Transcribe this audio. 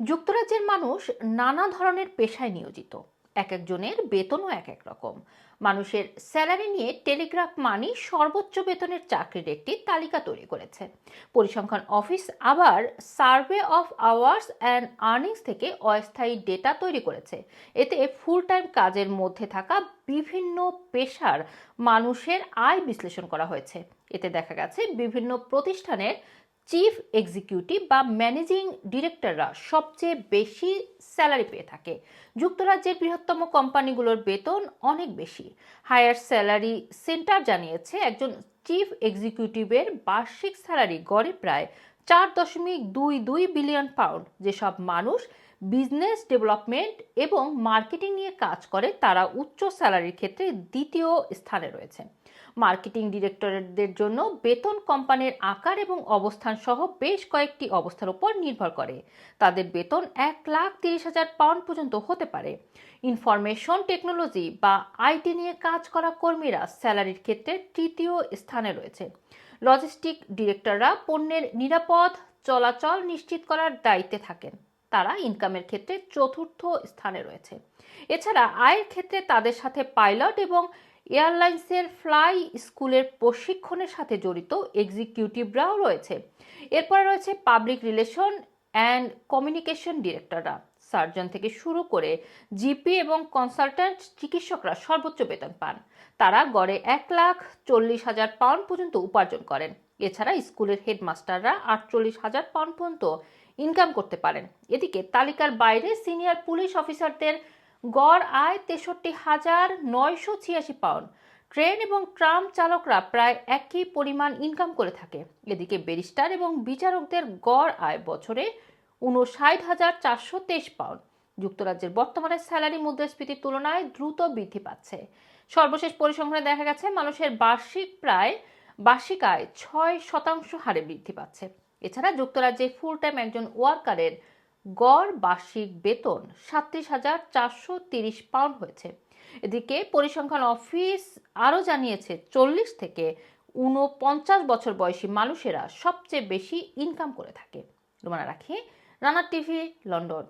যুক্তরাজ্যের মানুষ নানা ধরনের পেশায় নিয়োজিত। এক একজনের বেতনও এক এক রকম। মানুষের স্যালারি নিয়ে টেলিগ্রাফ মানি সর্বোচ্চ বেতনের চাকরির একটি তালিকা তৈরি করেছে। পরিসংখ্যান অফিস আবার survey of hours and earnings থেকে অস্থায়ী ডেটা তৈরি করেছে। এতে ফুল টাইম কাজের মধ্যে থাকা বিভিন্ন পেশার মানুষের আয় বিশ্লেষণ করা হয়েছে। এতে দেখা গেছে বিভিন্ন প্রতিষ্ঠানের চিফ এক্সিকিউটিভ বা ম্যানেজিং ডিরেক্টররা সবচেয়ে বেশি স্যালারি পেয়ে থাকে। যুক্তরাজ্যের বৃহত্তম কোম্পানিগুলোর বেতন অনেক বেশি। হায়ার স্যালারি সেন্টার জানিয়েছে, একজন চিফ এক্সিকিউটিভের বার্ষিক স্যালারি গড়ে প্রায় চার দশমিক দুই দুই বিলিয়ন পাউন্ড যেসব মানুষ বিজনেস ডেভেলপমেন্ট এবং মার্কেটিং নিয়ে কাজ করে তারা উচ্চ স্যালারির ক্ষেত্রে দ্বিতীয় স্থানে রয়েছে। মার্কেটিং ডিরেক্টরদের জন্য বেতন কোম্পানির আকার এবং অবস্থান সহ বেশ কয়েকটি অবস্থার উপর নির্ভর করে। তাদের বেতন এক লাখ তিরিশ হাজার পাউন্ড পর্যন্ত হতে পারে। ইনফরমেশন টেকনোলজি বা আইটি নিয়ে কাজ করা কর্মীরা স্যালারির ক্ষেত্রে তৃতীয় স্থানে রয়েছে। লজিস্টিক ডিরেক্টররা পণ্যের নিরাপদ চলাচল নিশ্চিত করার দায়িত্বে থাকেন। তারা ইনকামের ক্ষেত্রে চতুর্থ স্থানে রয়েছে। এছাড়া আয়ের ক্ষেত্রে তাদের সাথে পাইলট এবং এয়ারলাইন্সের ফ্লাই স্কুলের প্রশিক্ষণের সাথে জড়িত এক্সিকিউটিভরাও রয়েছে। এরপরে রয়েছে পাবলিক রিলেশন অ্যান্ড কমিউনিকেশন ডিরেক্টররা। সার্জন থেকে শুরু করে জিপি এবং কনসালট্যান্ট চিকিৎসকরা সর্বোচ্চ বেতন পান। তারা গড়ে এক লাখ চল্লিশ হাজার পাউন্ড পর্যন্ত উপার্জন করেন। এছাড়া স্কুলের হেডমাস্টাররা আটচল্লিশ হাজার পাউন্ড পর্যন্ত ইনকাম করতে পারেন। এদিকে তালিকার বাইরে সিনিয়র পুলিশ অফিসারদের গড় আয় তেষট্টি হাজার নয়শো ছিয়াশি পাউন্ড। ট্রেন এবং ট্রাম চালকরা প্রায় একই পরিমাণ ইনকাম করে থাকে। এদিকে ব্যারিস্টার এবং বিচারকদের গড় আয় বছরে উনষাট হাজার চারশো তেইশ পাউন্ড। যুক্তরাজ্যের বর্তমানে স্যালারি মুদ্রাস্ফীতির তুলনায় দ্রুত বৃদ্ধি পাচ্ছে। সর্বশেষ পরিসংখ্যানে দেখা গেছে, মানুষের বার্ষিক প্রায় বার্ষিক আয় ছয় শতাংশ হারে বৃদ্ধি পাচ্ছে। এছাড়া যুক্তরাজ্যে ফুল টাইম একজন ওয়ার্কারের গড় বার্ষিক বেতন সাতত্রিশ হাজার চারশো তিরিশ পাউন্ড হয়েছে। এদিকে পরিসংখ্যান অফিস আরও জানিয়েছে, চল্লিশ থেকে ঊনপঞ্চাশ বছর বয়সী মানুষেরা সবচেয়ে বেশি ইনকাম করে থাকে। রুমানা রাখি রানার টিভি, লন্ডন।